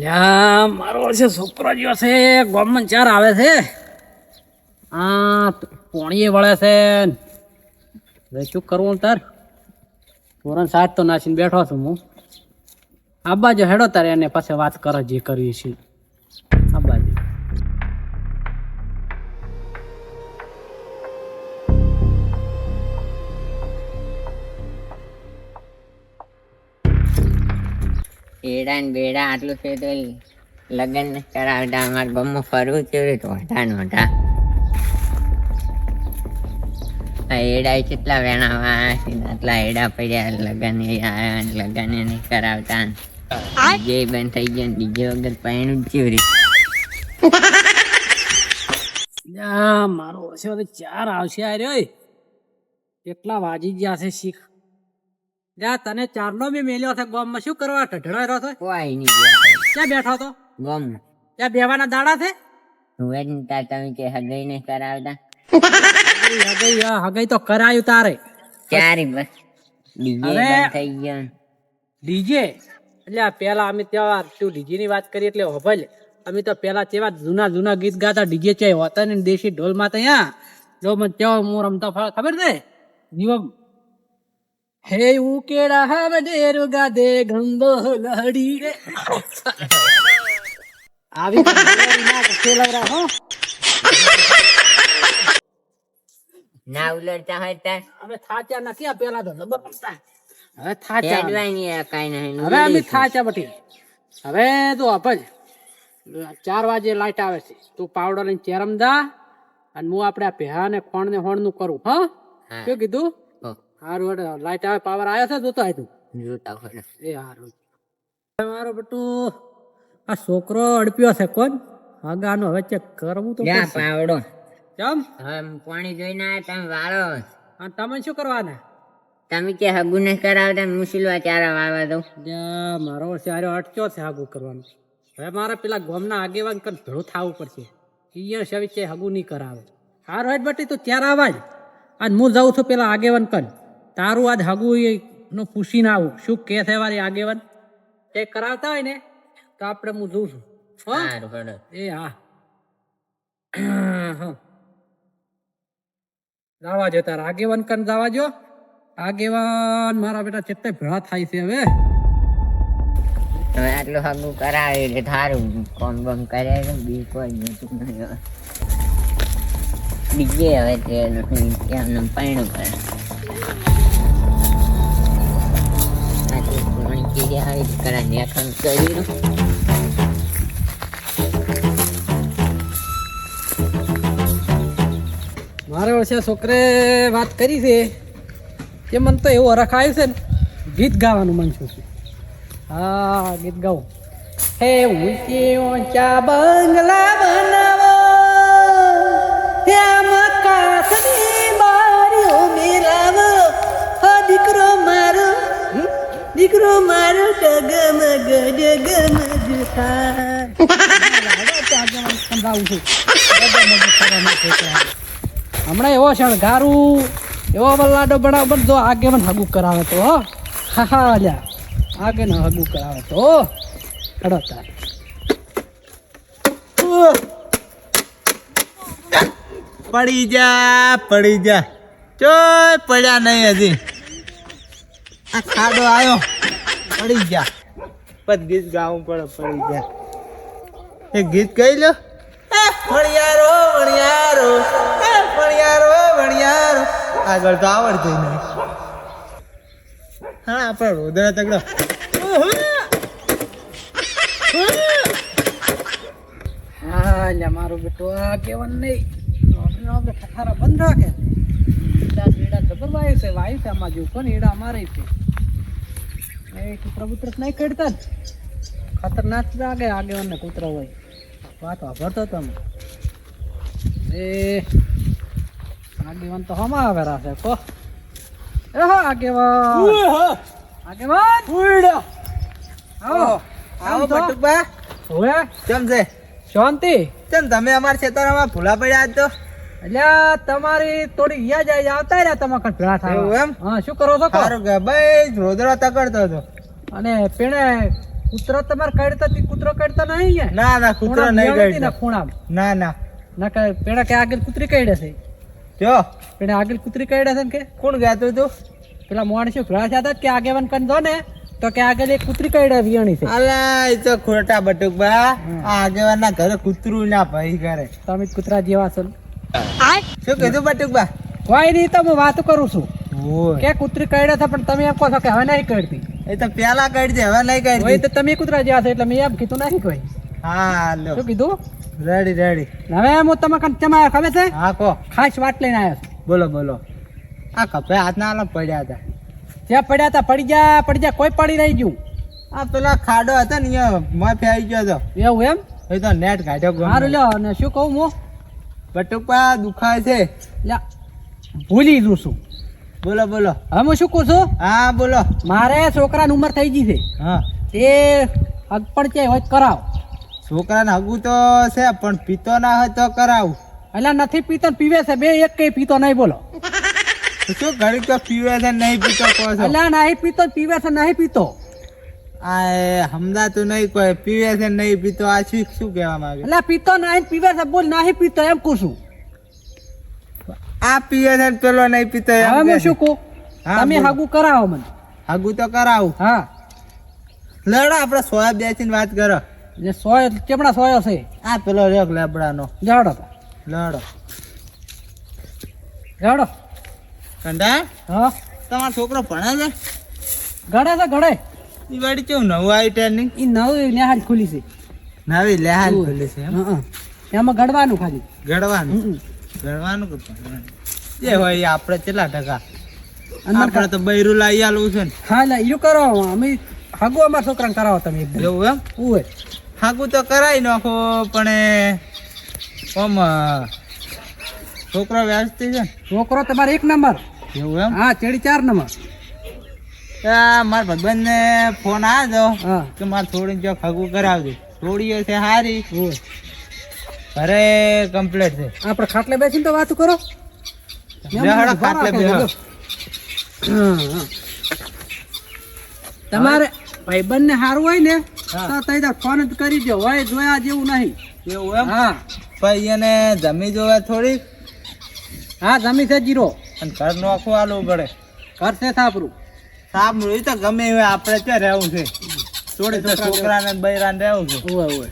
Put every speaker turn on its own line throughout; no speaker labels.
લ્યા, મારો છે છોકરો જ્યો છે ગોમન ચાર આવે છે. આ, પોણીએ વળે છે. હવે શું કરવું તાર? ધોરણ સાત તો નાસીને બેઠો છું હું. આ બાજુ હેડો તારે, એને પાસે વાત કરો, જે કરવી છે
એડા ને બેડા આટલું છે તો લગ્ન કરાવતા, અમારે ગમમાં ફરવું કેવી તો હતા નહોતા એડા કેટલા વેણા છે આટલા એડા પડ્યા, લગ્ન આવ્યા લગન નહીં કરાવતા જે બંધ થઈ ગયો બીજે વગર પાણી જ રીતે
મારો હશે ચાર આવશે આ કેટલા વાજી ગયા છે શીખ? લ્યા તને ચારનો બી મેલ્યો છે ગોમમાં શું કરવા ઢઢળો રહ્યો છે?
કોઈ નહીં
ક્યાં બેઠો તો
ગમ.
ત્યાં બેવાના દાડા છે?
હું જ ને તમે કે હગઈ ને કરાવતા.
હગઈ હગઈ તો કરાયું તારે.
ક્યારે બસ ડીજે થઈ ગયો.
ડીજે? એટલે પેલા અમે ત્યાં તું ડીજે ની વાત કરી એટલે હોભલ. અમે તો પેલા તેવા જૂના જૂના ગીત ગાતા ડીજે ચાય હોતા ને દેશી ઢોલમાં ત્યાં જો મને ત્યાં હું રમતો ખબર છે? જીવમ હે ઉકેડા હવે ડેરો ગાદે ગંદો લડી રે. આવી ના કે ખેલવરા હો.
ના ઉલડતા હોય તાર
અમે થાચ્યા નથી આ પેલા તો જબર હવે થાચ્યા અમે.
ચડવાની આ કાંઈ નહીં
હવે અમે થાચા બટી. હવે તો અપજ ચાર વાગે લાઈટ આવે છે. તું પાવડર લઈને ચેરમ દા અને હું આપણે આ ભેહા ને ખોણ ને હોણનું કરું હા. શું કીધું? હારું હેડો. લાઈટ આવે પાવર આવ્યો છે જોતો આય
જોતા હોય.
એ હારું. મારો બટુ આ છોકરો અડપ્યો છે કોણ? હગાનું હવે ચેક કરવું તો ક્યાં
પાવડો?
કેમ
હમ પાણી જોઈને આવ્યા તમે વાળો.
અને તમે શું કરવાના?
તમે કે હગુ ને કરાવતા મુસીલવા ચારા વાળવા દઉં.
જ્યાં મારો સારો અટક્યો છે હાગુ કરવાનું. હવે મારા પેલા ગોમના આગેવાન કર ભેળું થવું પડશે. અહીંયા સવિચે હગું નહીં કરાવે. હારો હેડ બટી તું ત્યારે આવાજ. અને હું જાઉં છું પેલા આગેવાન કન. તારું આજ હગું નું પૂછીને આવું. શું કે છે વારી આગેવાન? એ કરાવતા હોય ને તો આપણે હું જોઉં છું. એ હા. જવા જો તારા આગેવાન કન જવા જો આગેવાન મારા બેટા ચેતે ભેળા થાય છે હવે.
તમે આટલું હગું કરાવે એટલે થારું કોમ બમ કરે બી કોઈ નહીં બીજે હવે તે નથી એમને પાણી કરે.
મારે વર્ષે છોકરે વાત કરી છે. કે મને તો એવું આવ્યું છે ને, ગીત ગાવાનું મન છું. હા, ગીત ગાઉં હે ઊંચી ઊંચા બંગલા બનાવો. ત્યાં કાચની દીકરો મારો ડગમગ ડગમગ થાય. હમણાં એવો શણગારું એવો બલ્લાડો બનાવ બધો આગે મને હગુ કરાવે તો હો. હા હા અલ્યા આગે ને હગુ કરાવે તો હડતા
પડી જા પડી જા. ચોય પડ્યા નહીં હજી. આ ખાડો આવ્યો પડી ગયા. પણ ગીત ગાવું પડે પડી ગયા. એ ગીત કહી લો ભણિયારો એ ભણિયારો ભણિયારો આગળ તો આવડતું નહીં. હા આપણે રોદરા તગડો.
હા મારું બેટું આ કેવન નહીં. આપણે બંધ રાખે. જબર વાયુ છે વાયુ છે આમાં જો કોણ ઈડા અમારે છે? કૂતરા બુતરા નહીં કરતા ખતરનાક લાગે આગેવાન ને કૂતરા હોય. વાત વાપરતો તમે એ આગેવાન તો હમા આવે રાખે કો? એ હો આગેવાન. આગેવાન! આવો.
આવો
તો.
બટુકબા.
હવે.
કેમ છે?
શાંતિ.
કેમ તમે અમારા ખેતરમાં ભૂલા પડ્યા તો
એટલે તમારી થોડી યાદ આવી આવતા રહ્યા તમે
એવું
થાય
એમ?
હા શું કરો છો?
સારું કે ભાઈ રોદરા તકડતો હતો.
અને પેણે કૂતરો તમારે કાઢતા તી કૂતરો કાઢતા નહીં
ના ના કૂતરો નહીં
ને
ગઈ ના ના
ના. કે પેણે કે આગળ કૂતરી કાઢે છે.
જો.
પેણે આગળ કૂતરી કાઢે છે ને કે?
કોણ ગાતું તું?
પેલા માણસો ભ્રાસ હતા કે આગેવાન કરી દો ને તો કે આગળ એક કૂતરી કાઢે વિયાણી છે.
અલા એ તો ખોટા બટુકબા આ આગેવાના ઘરે કૂતરું ના ભાઈ ઘરે
તમે કૂતરા જેવા છો.
શું કીધું બટુકબા?
કોઈ નહીં તો હું વાત કરું છું. કે કૂતરી કાઢે છે પણ તમે એમ કહો છો કે હવે નહીં કરતી
એ તો પેલા દે હવે નહીં
હોય તો તમે કૂતરા જ્યાં છો એટલે મેં એમ કીધું નહીં કોઈ.
હા લો
શું કીધું?
રેડી રેડી
હવે હું તમે કન ચમાયો ખબર છે?
હા કો
ખાસ વાત લઈને આવ્યો છું.
બોલો બોલો. આ કપે હાથ ના આલા પડ્યા હતા.
ત્યાં પડ્યા હતા પડી જા પડી જા કોઈ પડી રહી ગયું.
આ પેલા ખાડો હતો ને અહીંયા માફી આવી ગયો હતો.
એવું એમ?
એ તો નેટ કાઢ્યો ગમે.
સારું લ્યો અને શું કહું હું?
બટુકબા દુખાય છે.
ભૂલી જઉં છું.
બોલો બોલો.
હવે હું શું કહું છું?
હા બોલો.
મારે છોકરાની ઉંમર થઈ ગઈ છે.
હા.
તે અગપણ છે હોય કરાવ.
છોકરાને હગું તો છે પણ પીતો ના હોય તો કરાવું.
એટલે નથી પીતો પીવે છે બે એક કઈ પીતો નહીં બોલો.
શું ઘડી તો પીવે છે નહીં પીતો
એટલે નહીં પીતો પીવે છે નહીં પીતો.
આ એ તો નહીં કોઈ પીવે છે નહીં પીતો આ શું શું કહેવા માંગે?
એટલે પીતો નહીં પીવે છે બોલ નહીં પીતો એમ કહું છું.
આ પીવે છે પેલો નહીં પીતો એમ
હવે હું શું કહું? તમે હાગુ કરાવો મને.
હાગુ તો કરાવું.
હા.
લડો આપણે સોયા બેસીને વાત કરો.
જે સોય કેમડા સોયો છે?
આ પેલો રેક લેબડાનો.
જાડો તો.
લડો.
જાડો
કંડા
હા.
તમારો છોકરો ભણે છે?
ઘડે છે ગળે.
એ વાડી કેવું નવું આવી ટ્રેનિંગ
એ નવી નેહાજ ખુલી છે.
નવી લેહાલ ખુલ્લી છે એમ.
એમાં ગડવાનું ખાલી. ગડવાનું.
ગળવાનું કે? જે હોય એ આપણે કેટલા ટકા? આપણે તો બૈરું લાવી આલવું છે ને.
હા એટલે ઈયું કરો. અમે હાગુ અમારા છોકરાને કરાવો તમે એકદમ.
એવું એમ?
ઉવે.
હાગુ તો કરાવી નાખો પણ એ અ, છોકરો વ્યવસ્થિત છે
છોકરો તમારે એક નંબર.
એવું એમ?
હા ચેડી ચાર નંબર.
આ ભગવાન ને ફોન આવ્યો
દો
કે મારે થોડી જો ખગું કરાવજો. થોડી છે સારી અરે કમ્પ્લીટ છે.
આપણે ખાટલે બેસીને તો વાત કરો.
ખાટલે.
તમારે ભાઈબંધ ને સારું હોય ને. તો તઈ ફોન જ કરી દો હોય જોયા જેવું નહીં.
એવું એમ?
હા.
પછી એને જમી જોવા થોડીક?
હા જમી છે જીરો.
અને ઘર નોખું આલવું પડે
ઘર છે થાપરું.
સાંભળ્યું તો ગમે એવું આપણે ત્યાં રહેવું છે? થોડી છોકરાને બૈરાને રહેવું છે.
ઓય ઓય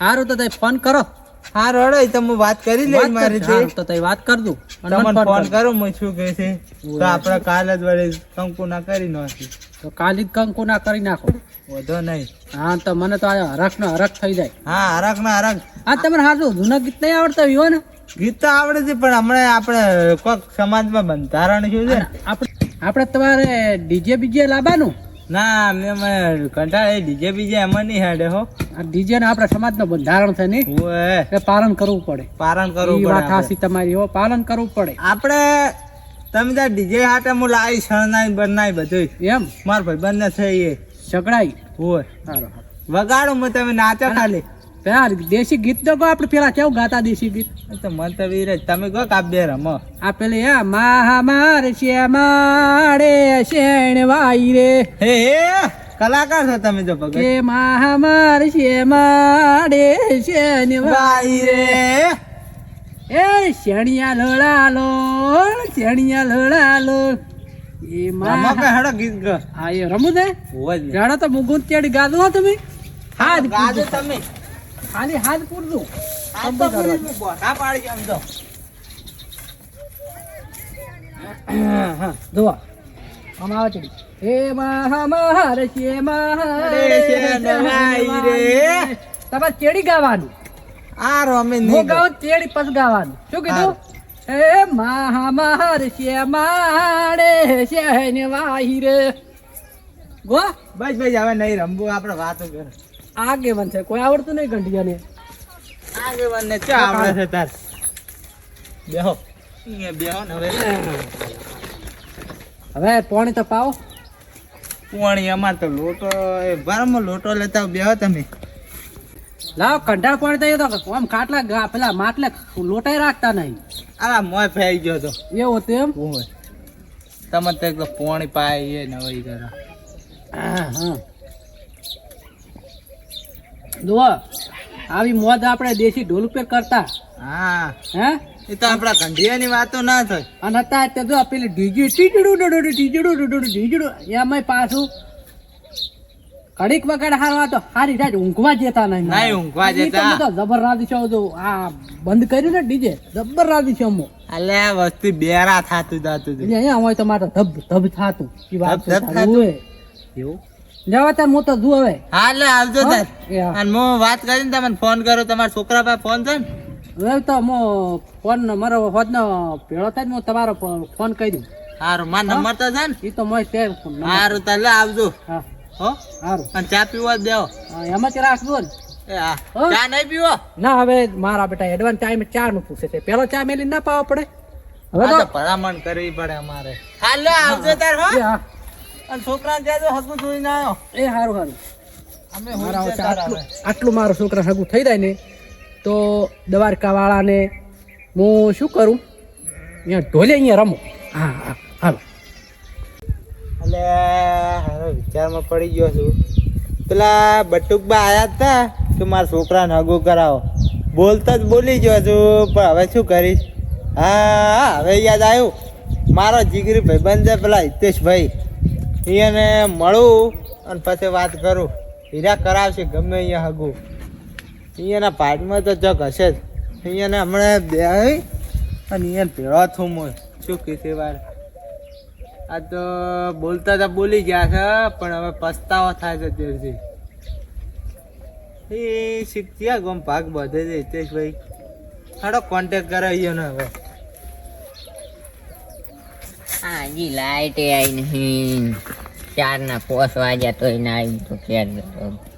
સારું તો તઈ ફોન કરો.
હા રડો તો હું વાત કરી લઈ મારી
કરજો. તો તઈ વાત અને
તમને ફોન કરો. હું શું કહે છે? તો આપણે કાલે જ વળી કંકુ ના કરી નાખી.
તો કાલી જ કંકુ ના કરી નાખો.
વધો નહીં.
હા તો મને તો આ હરખ નો હરખ થઈ જાય.
હા હરખ ના હરખ.
આ તમને હારું જૂના ગીત નહીં આવડતા હોય ને?
ગીત તો આવડે છે પણ હમણાં આપણે કોક સમાજમાં બંધારણ શું છે.
આપણે આપણે તમારે ડીજે બીજે લાવવાનું?
ના મેં મેં કંટાળે ડીજે બીજે એમાં નહીં હેડે હો.
આ ડીજે ને આપણા સમાજનું બંધારણ છે નહીં? એ પાલન કરવું પડે.
પારણ કરવું પડે
વાત હાસી તમારી હો પાલન કરવું પડે.
આપણે તમે ત્યાં ડીજે હાટે હું લાવી શરણાઈ બનાવી બધું
એમ?
મારા ભાઈ બંને છે એ
સગડાઈ હોય.
વગાડો હું તમે નાચો ખાલી.
પેલા દેશી ગીત તો કહો આપણે પેલા કેવું ગાતા દેશી ગીત?
એ તો મન તો વીર તમે કહો કાબ્ય રમો.
આ પેલી આ મહામાર શ્યામાડે શેણ વાઈ રે.
હે કલાકાર છો તમે તો ભગત
કે મહામાર શ્યામાડે શેણ વાઈ
વાઈ રે.
એ શેણિયા લડાલો શેણિયા લડાલો એ
રમો
મા
હેડો ગીત ગો.
આ એ રમું દે
હોવે જ.
જાડો તો મુગું તેડી ગાદો તમે?
હા
ગાદો
તમે.
ખાલી હાથ પૂરતું.
આ તો પૂરી બોટા પાડી આમ તો.
હા હા જોવા આમ આવે ચડી હે મહામાર છે
અરે રે.
તમારે ચેડી ગાવાનું?
આ રમે નહીં
ગાઉં ચેડી પછી ગાવાનું. શું કીધું? હે. મહામાર છે માડે ને વાહી રે. ગો.
બસ બસ હવે નહીં રમવું આપણે વાતો કરો.
આગે છે? કોઈ આવડતું નહીં ઘંટિયાને?
આગેવાનને ચા આવડે છે તાર. બેહો. અહીંયા બેહો ને હવે.
હવે પાણી તો પાવો.
પોણી અમાર તો લોટો એ બારમાં લોટો લેતા બેહો તમે.
લાવ કંટાળ પાણી તો આમ ખાટલા પેલા માટલે લોટાઈ રાખતા નહીં.
આ મોય ફેઈ ગયો તો.
એવો
તેમ તમે તો પોણી પાય એ નવાઈ કરો
હા હા. જુઓ આવી મોજ આપણે દેશી ઢોલ ઉપર કરતા
હા
હે
એ તો આપણા કંઢિયાની વાતો ના થાય
અને અત્યારે તે જો પેલી ડીજી ટીજડું ડોડું ટીજડું ડોડું ટીજડું એમાંય પાછું કડીક વગર હારવા તો હારી જાય ઊંઘવા જતા નહીં
નહીં ઊંઘવા
તો
જતા.
તો જબર રાધી છું જો આ બંધ કર્યું ને ડીજે જબર રાધી છું હું
અલે વસ્તુ બેરા થાતું જાતું
એટલે અહીંયા હોય તો મારે ધબ ધબ થાતું ઈ વાત તો
થાતું? એવું
જવા તાર હું તો જુ હવે
હા એટલે આવજો તાર
એ.
અને હું વાત કરીને તમને ફોન કરું તમારા છોકરા પાસે ફોન છે ને?
તો હું ફોન મારો હોદનો ભેળો થાય હું તમારો ફોન કરી દઉં.
સારું મારો નંબર તો છે ને?
એ તો મોય તે
સારું તાર લે આવજો.
હા.
હો?
સારું
અને ચા પીવા દેવો.
એમ જ રાખજો ને?
ચા નહીં પીવો?
ના હવે મારા બેટા એડવાન્સ ટાઈમ ચા નું પૂછે છે પેલો ચા મેલી ના પાવો પડે. હવે તો
ભલામણ કરવી પડે અમારે. હા લે આવજો તાર હો. અને છોકરાને જાજો હગું જોઈને આવ્યો
એ સારું સારું મારા વચ્ચે આટલું આટલું મારો છોકરા સગું થઈ જાય ને તો દ્વારકા વાળાને હું શું કરું? અહીંયા ઢોલે અહીંયા રમો. હા હા હાલો.
એટલે હારો વિચારમાં પડી ગયો છું. પેલા બટુકબા આવ્યા હતા કે મારા છોકરાને હગો કરાવો? બોલતા જ બોલી ગયો છું પણ હવે શું કરીશ? હા હવે યાદ આવ્યું. મારો જીગરી ભાઈબંધ છે પેલા હિતેશભાઈ. એને મળું અને પછી વાત કરું. હીરા કરાવશે, ગમે અહીંયા હગું. અહીંયાના પાર્ટમાં તો જગ હશે જ. અહીંયાને હમણાં બે અને અહીંયા ભેળો થું હું શું કીધે વાર આ તો બોલતા તો બોલી ગયા છે, પણ હવે પસ્તાવો થાય છે તેથી એ શીખતી ગમ ભાગ બધે છે હિતેશભાઈ. હાડો કોન્ટેક કરાવીએ ને હવે.
હજી લાઈટ આવી નહીં. ચાર ના પોસ વાગ્યા તોય ના આવી તો જતો